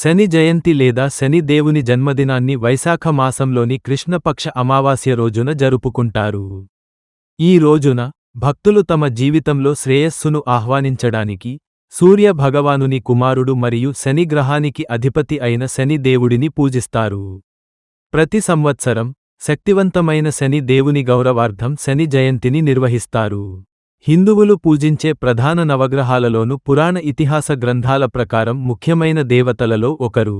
శని జయంతి లేదా శని దేవుని జన్మదినాన్ని వైశాఖ మాసంలోని కృష్ణపక్ష అమావాస్య రోజున జరుపుకుంటారు. ఈ రోజున భక్తులు తమ జీవితంలో శ్రేయస్సును ఆహ్వానించడానికి సూర్య భగవానుని కుమారుడు మరియు శని గ్రహానికి అధిపతి అయిన శని దేవుడిని పూజిస్తారు. ప్రతి సంవత్సరం శక్తివంతమైన శని దేవుని గౌరవార్థం శని జయంతిని నిర్వహిస్తారు. హిందువులు పూజించే ప్రధాన నవగ్రహాలలోను పురాణ ఇతిహాస గ్రంథాల ప్రకారం ముఖ్యమైన దేవతలలో ఒకరు.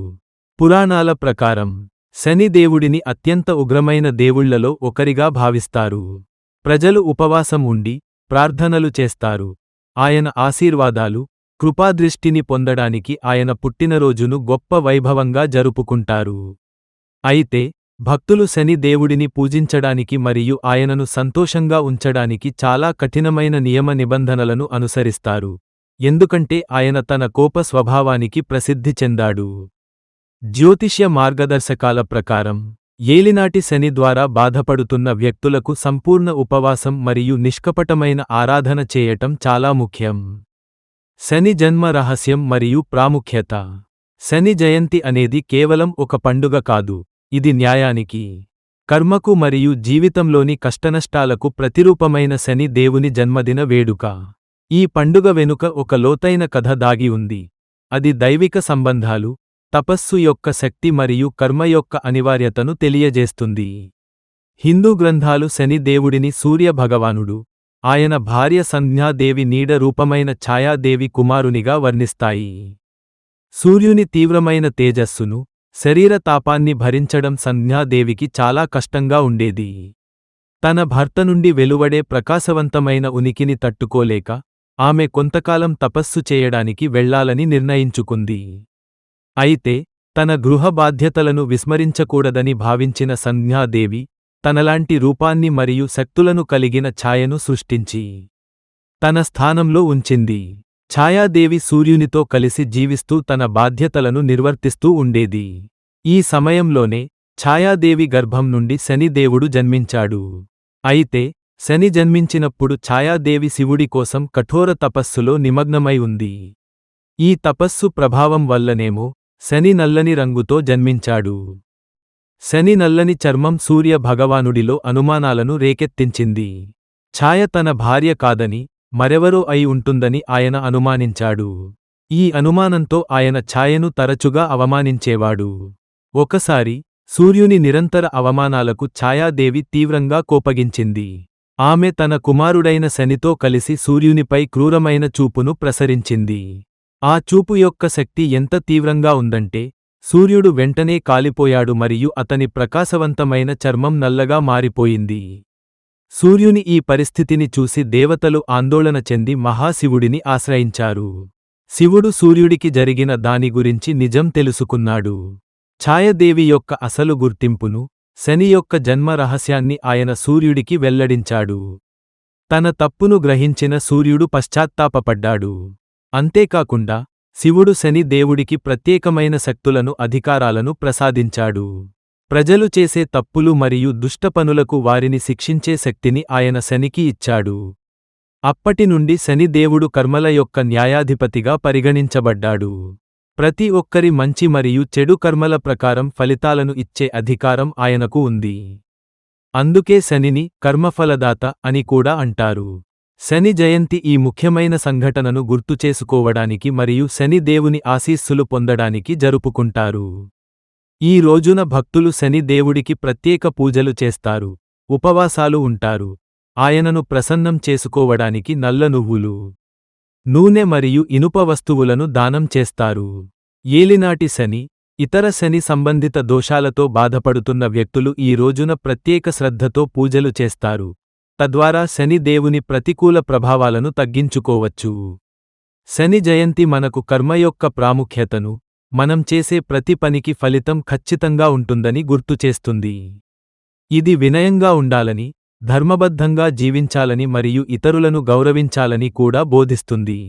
పురాణాల ప్రకారం శని దేవుడిని అత్యంత ఉగ్రమైన దేవుళ్ళలో ఒకరిగా భావిస్తారు. ప్రజలు ఉపవాసం ఉండి ప్రార్థనలు చేస్తారు. ఆయన ఆశీర్వాదాలు కృపాదృష్టిని పొందడానికి ఆయన పుట్టినరోజును గొప్ప వైభవంగా జరుపుకుంటారు. అయితే భక్తులు శని దేవుడిని పూజించడానికి మరియు ఆయనను సంతోషంగా ఉంచడానికి చాలా కఠినమైన నియమ నిబంధనలను అనుసరిస్తారు. ఎందుకంటే ఆయన తన కోప స్వభావానికి ప్రసిద్ధి చెందాడు. జ్యోతిష్య మార్గదర్శకాల ప్రకారం ఏలినాటి శని ద్వారా బాధపడుతున్న వ్యక్తులకు సంపూర్ణ ఉపవాసం మరియు నిష్కపటమైన ఆరాధన చేయటం చాలా ముఖ్యం. శని జన్మ రహస్యం మరియు ప్రాముఖ్యత. శని జయంతి అనేది కేవలం ఒక పండుగ కాదు. ఇది న్యాయానికి కర్మకు మరియు జీవితంలోని కష్టనష్టాలకు ప్రతిరూపమైన శని దేవుని జన్మదిన వేడుక. ఈ పండుగ వెనుక ఒక లోతైన కథ దాగి ఉంది. అది దైవిక సంబంధాలు తపస్సు యొక్క శక్తి మరియు కర్మ యొక్క అనివార్యతను తెలియజేస్తుంది. హిందూ గ్రంథాలు శని దేవుడిని సూర్య భగవానుడు ఆయన భార్య సంధ్యాదేవి నీడ రూపమైన ఛాయాదేవి కుమారునిగా వర్ణిస్తాయి. సూర్యుని తీవ్రమైన తేజస్సును శరీర తాపాన్ని భరించడం సంధ్యాదేవికి చాలా కష్టంగా ఉండేది. తన భర్త నుండి వెలువడే ప్రకాశవంతమైన ఉనికిని తట్టుకోలేక ఆమె కొంతకాలం తపస్సు చేయడానికి వెళ్ళాలని నిర్ణయించుకుంది. అయితే తన గృహ బాధ్యతలను విస్మరించకూడదని భావించిన సంధ్యాదేవి తనలాంటి రూపాన్ని మరియు శక్తులను కలిగిన ఛాయను సృష్టించి తన స్థానంలో ఉంచింది. ఛాయాదేవి సూర్యునితో కలిసి జీవిస్తూ తన బాధ్యతలను నిర్వర్తిస్తూ ఉండేది. ఈ సమయంలోనే ఛాయాదేవి గర్భం నుండి శనిదేవుడు జన్మించాడు. అయితే శని జన్మించినప్పుడు ఛాయాదేవి శివుడి కోసం కఠోర తపస్సులో నిమగ్నమై ఉంది. ఈ తపస్సు ప్రభావం వల్లనేమో శని నల్లని రంగుతో జన్మించాడు. శని నల్లని చర్మం సూర్య భగవానుడిలో అనుమానాలను రేకెత్తించింది. ఛాయ తన భార్య కాదని మరెవరో అయి ఉంటుందని ఆయన అనుమానించాడు. ఈ అనుమానంతో ఆయన ఛాయను తరచుగా అవమానించేవాడు. ఒకసారి సూర్యుని నిరంతర అవమానాలకు ఛాయాదేవి తీవ్రంగా కోపగించింది. ఆమె తన కుమారుడైన శనితో కలిసి సూర్యునిపై క్రూరమైన చూపును ప్రసరించింది. ఆ చూపు యొక్క శక్తి ఎంత తీవ్రంగా ఉందంటే సూర్యుడు వెంటనే కాలిపోయాడు మరియు అతని ప్రకాశవంతమైన చర్మం నల్లగా మారిపోయింది. సూర్యుని ఈ పరిస్థితిని చూసి దేవతలు ఆందోళన చెంది మహాశివుడిని ఆశ్రయించారు. శివుడు సూర్యుడికి జరిగిన దాని గురించి నిజం తెలుసుకున్నాడు. ఛాయదేవి యొక్క అసలు గుర్తింపును శని యొక్క జన్మ రహస్యాన్ని ఆయన సూర్యుడికి వెల్లడించాడు. తన తప్పును గ్రహించిన సూర్యుడు పశ్చాత్తాపపడ్డాడు. అంతేకాకుండా శివుడు శని దేవుడికి ప్రత్యేకమైన శక్తులను అధికారాలను ప్రసాదించాడు. ప్రజలు చేసే తప్పులు మరియు దుష్టపనులకు వారిని శిక్షించే శక్తిని ఆయన శనికి ఇచ్చాడు. అప్పటి నుండి శని దేవుడు కర్మల యొక్క న్యాయాధిపతిగా పరిగణించబడ్డాడు. ప్రతి ఒక్కరి మంచి మరియు చెడు కర్మల ప్రకారం ఫలితాలను ఇచ్చే అధికారం ఆయనకు ఉంది. అందుకే శనిని కర్మఫలదాత అని కూడా అంటారు. శని జయంతి ఈ ముఖ్యమైన సంఘటనను గుర్తుచేసుకోవడానికి మరియు శని దేవుని ఆశీస్సులు పొందడానికి జరుపుకుంటారు. ఈ రోజున భక్తులు శని దేవుడికి ప్రత్యేక పూజలు చేస్తారు ఉపవాసాలు ఉంటారు. ఆయనను ప్రసన్నం చేసుకోవడానికి నల్ల నువ్వులు నూనె మరియు ఇనుప వస్తువులను దానం చేస్తారు. ఏలినాటి శని ఇతర శని సంబంధిత దోషాలతో బాధపడుతున్న వ్యక్తులు ఈ రోజున ప్రత్యేక శ్రద్ధతో పూజలు చేస్తారు. తద్వారా శని దేవుని ప్రతికూల ప్రభావాలను తగ్గించుకోవచ్చు. శని జయంతి మనకు కర్మ యొక్క ప్రాముఖ్యతను మనం చేసే ప్రతి పనికి ఫలితం ఖచ్చితంగా ఉంటుందని గుర్తుచేస్తుంది ఇది వినయంగా ఉండాలని ధర్మబద్ధంగా జీవించాలని మరియు ఇతరులను గౌరవించాలని కూడా బోధిస్తుంది.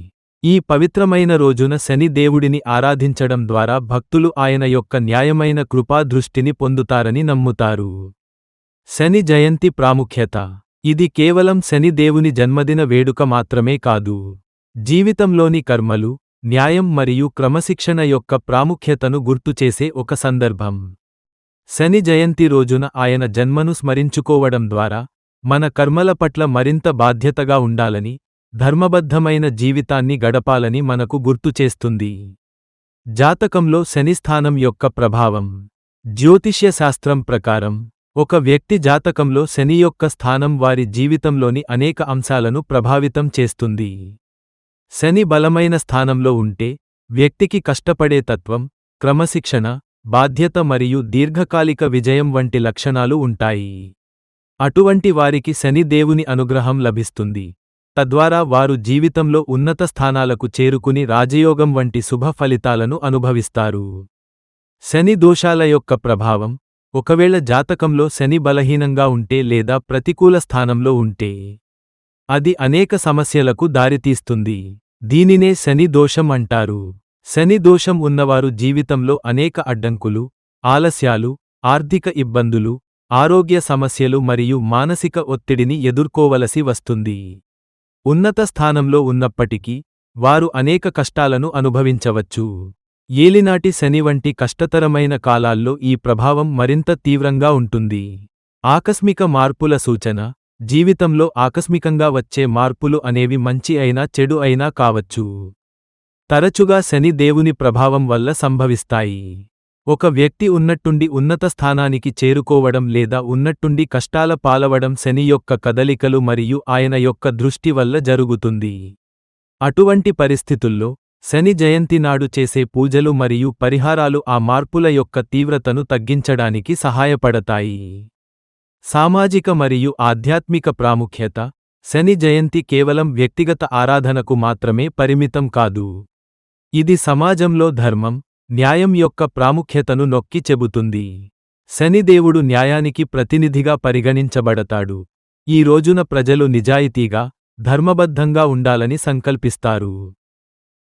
ఈ పవిత్రమైన రోజున శని దేవుడిని ఆరాధించడం ద్వారా భక్తులు ఆయన యొక్క న్యాయమైన కృపా దృష్టిని పొందుతారని నమ్ముతారు. శని జయంతి ప్రాముఖ్యత. ఇది కేవలం శని దేవుని జన్మదిన వేడుక మాత్రమే కాదు. జీవితంలోని కర్మలు న్యాయం మరియు క్రమశిక్షణ యొక్క ప్రాముఖ్యతను గుర్తుచేసే ఒక సందర్భం. శని జయంతి రోజున ఆయన జన్మను స్మరించుకోవడం ద్వారా మన కర్మల పట్ల మరింత బాధ్యతగా ఉండాలని ధర్మబద్ధమైన జీవితాన్ని గడపాలని మనకు గుర్తుచేస్తుంది జాతకంలో శనిస్థానం యొక్క ప్రభావం. జ్యోతిష్యశాస్త్రం ప్రకారం ఒక వ్యక్తి జాతకంలో శని యొక్క స్థానం వారి జీవితంలోని అనేక అంశాలను ప్రభావితం చేస్తుంది. శని బలమైన స్థానంలో ఉంటే వ్యక్తికి కష్టపడే తత్వం క్రమశిక్షణ బాధ్యత మరియు దీర్ఘకాలిక విజయం వంటి లక్షణాలు ఉంటాయి. అటువంటి వారికి శని దేవుని అనుగ్రహం లభిస్తుంది. తద్వారా వారు జీవితంలో ఉన్నత స్థానాలకు చేరుకుని రాజయోగం వంటి శుభ ఫలితాలను అనుభవిస్తారు. శని దోషాల యొక్క ప్రభావం ఒకవేళ జాతకంలో శని బలహీనంగా ఉంటే లేదా ప్రతికూల స్థానంలో ఉంటే అది అనేక సమస్యలకు దారితీస్తుంది. దీనినే శని దోషం అంటారు. శని దోషం ఉన్నవారు జీవితంలో అనేక అడ్డంకులు ఆలస్యాలు ఆర్థిక ఇబ్బందులు ఆరోగ్య సమస్యలు మరియు మానసిక ఒత్తిడిని ఎదుర్కోవలసి వస్తుంది. ఉన్నత స్థానంలో ఉన్నప్పటికీ వారు అనేక కష్టాలను అనుభవించవచ్చు. ఏలినాటి శని వంటి కష్టతరమైన కాలాల్లో ఈ ప్రభావం మరింత తీవ్రంగా ఉంటుంది. ఆకస్మిక మార్పుల సూచన జీవితంలో ఆకస్మికంగా వచ్చే మార్పులు అనేవి మంచి అయినా చెడు అయినా కావచ్చు. తరచుగా శని దేవుని ప్రభావం వల్ల సంభవిస్తాయి. ఒక వ్యక్తి ఉన్నట్టుండి ఉన్నత స్థానానికి చేరుకోవడం లేదా ఉన్నట్టుండి కష్టాల పాలవడం శని యొక్క కదలికలు మరియు ఆయన యొక్క దృష్టి వల్ల జరుగుతుంది. అటువంటి పరిస్థితుల్లో శని జయంతి నాడు చేసే పూజలు మరియు పరిహారాలు ఆ మార్పుల యొక్క తీవ్రతను తగ్గించడానికి సహాయపడతాయి. సామాజిక మరియు ఆధ్యాత్మిక ప్రాముఖ్యత శని జయంతి కేవలం వ్యక్తిగత ఆరాధనకు మాత్రమే పరిమితం కాదు. ఇది సమాజంలో ధర్మం న్యాయం యొక్క ప్రాముఖ్యతను నొక్కి చెబుతుంది. శనిదేవుడు న్యాయానికి ప్రతినిధిగా పరిగణించబడతాడు. ఈ రోజున ప్రజలు నిజాయితీగా ధర్మబద్ధంగా ఉండాలని సంకల్పిస్తారు.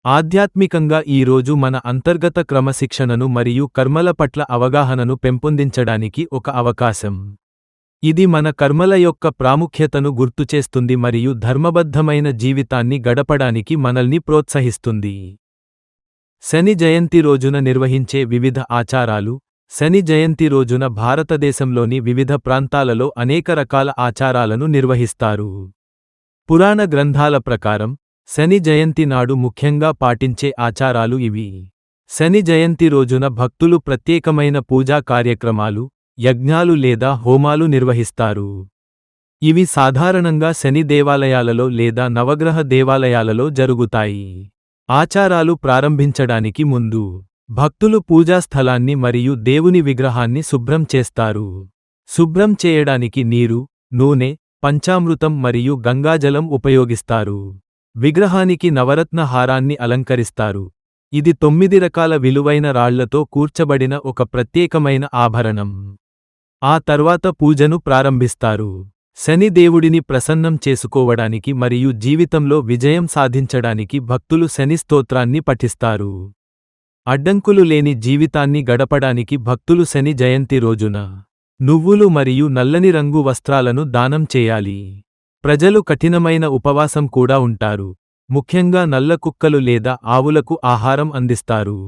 ఆధ్యాత్మికంగా ఈ రోజు మన అంతర్గత క్రమశిక్షణను మరియు కర్మల పట్ల అవగాహనను పెంపొందించడానికి ఒక అవకాశం. ఇది మన కర్మల యొక్క ప్రాముఖ్యతను గుర్తుచేస్తుంది మరియు ధర్మబద్ధమైన జీవితాన్ని గడపడానికి మనల్ని ప్రోత్సహిస్తుంది. శని జయంతి రోజున నిర్వహించే వివిధ ఆచారాలు శని జయంతి రోజున భారతదేశంలోని వివిధ ప్రాంతాలలో అనేక రకాల ఆచారాలను నిర్వహిస్తారు. పురాణ గ్రంథాల ప్రకారం శని జయంతి నాడు ముఖ్యంగా పాటించే ఆచారాలు ఇవి. శని జయంతి రోజున భక్తులు ప్రత్యేకమైన పూజా కార్యక్రమాలు యజ్ఞాలు లేదా హోమాలు నిర్వహిస్తారు. ఇవి సాధారణంగా శని దేవాలయాలలో లేదా నవగ్రహ దేవాలయాలలో జరుగుతాయి. ఆచారాలు ప్రారంభించడానికి ముందు భక్తులు పూజా స్థలాన్ని మరియు దేవుని విగ్రహాన్ని శుభ్రం చేస్తారు. శుభ్రం చేయడానికి నీరు నూనె పంచామృతం మరియు గంగాజలం ఉపయోగిస్తారు. విగ్రహానికి నవరత్న హారాన్ని అలంకరిస్తారు. ఇది తొమ్మిది రకాల విలువైన రాళ్ళతో కూర్చబడిన ఒక ప్రత్యేకమైన ఆభరణం. ఆ తర్వాత పూజను ప్రారంభిస్తారు. శని దేవుడిని ప్రసన్నం చేసుకోవడానికి మరియు జీవితంలో విజయం సాధించడానికి భక్తులు శని స్తోత్రాన్ని పఠిస్తారు. అడ్డంకులు లేని జీవితాన్ని గడపడానికి భక్తులు శని జయంతి రోజున నువ్వులు మరియు నల్లని రంగు వస్త్రాలను దానం చేయాలి. ప్రజలు కఠినమైన ఉపవాసం కూడా ఉంటారు. ముఖ్యంగా నల్ల కుక్కలు లేదా ఆవులకు ఆహారం అందిస్తారు.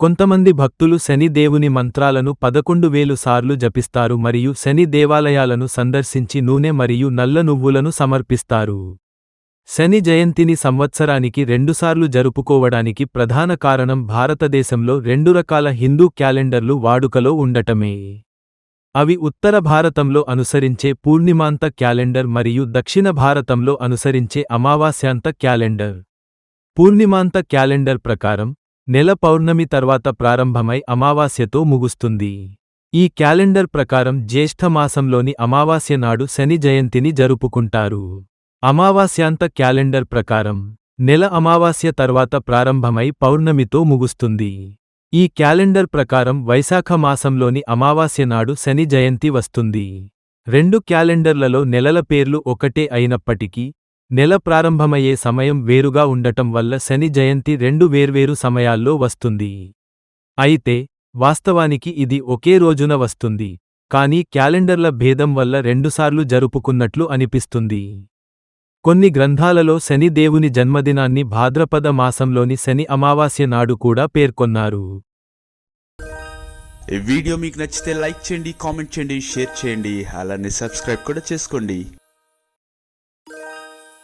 కొంతమంది భక్తులు శని దేవుని మంత్రాలను పదకొండు వేలు సార్లు జపిస్తారు మరియు శని దేవాలయాలను సందర్శించి నూనె మరియు నల్ల నువ్వులను సమర్పిస్తారు. శని జయంతిని సంవత్సరానికి రెండుసార్లు జరుపుకోవడానికి ప్రధాన కారణం భారతదేశంలో రెండు రకాల హిందూ క్యాలెండర్లు వాడుకలో ఉండటమే. అవి ఉత్తర భారతంలో అనుసరించే పూర్ణిమాంత క్యాలెండర్ మరియు దక్షిణ భారతంలో అనుసరించే అమావాస్యాంత క్యాలెండర్. పూర్ణిమాంత క్యాలెండర్ ప్రకారం నెల పౌర్ణమి తర్వాత ప్రారంభమై అమావాస్యతో ముగుస్తుంది. ఈ క్యాలెండర్ ప్రకారం జ్యేష్ఠమాసంలోని అమావాస్య నాడు శని జయంతిని జరుపుకుంటారు. అమావాస్యాంత క్యాలెండర్ ప్రకారం నెల అమావాస్య తర్వాత ప్రారంభమై పౌర్ణమితో ముగుస్తుంది. ఈ క్యాలెండర్ ప్రకారం వైశాఖ మాసంలోని అమావాస్య నాడు శని జయంతి వస్తుంది. రెండు క్యాలెండర్లలో నెలల పేర్లు ఒకటే అయినప్పటికీ నెల ప్రారంభమయ్యే సమయం వేరుగా ఉండటం వల్ల శని జయంతి రెండు వేర్వేరు సమయాల్లో వస్తుంది. అయితే వాస్తవానికి ఇది ఒకే రోజున వస్తుంది. కానీ క్యాలెండర్ల భేదం వల్ల రెండుసార్లు జరుపుకున్నట్లు అనిపిస్తుంది. కొన్ని గ్రంథాలలో శని దేవుని జన్మదినాన్ని భాద్రపద మాసంలోని శని అమావాస్య నాడు కూడా పేర్కొన్నారు. ఈ వీడియో మీకు నచ్చితే లైక్ చేయండి కామెంట్ చేయండి షేర్ చేయండి. అలానే సబ్స్క్రైబ్ కూడా చేసుకోండి.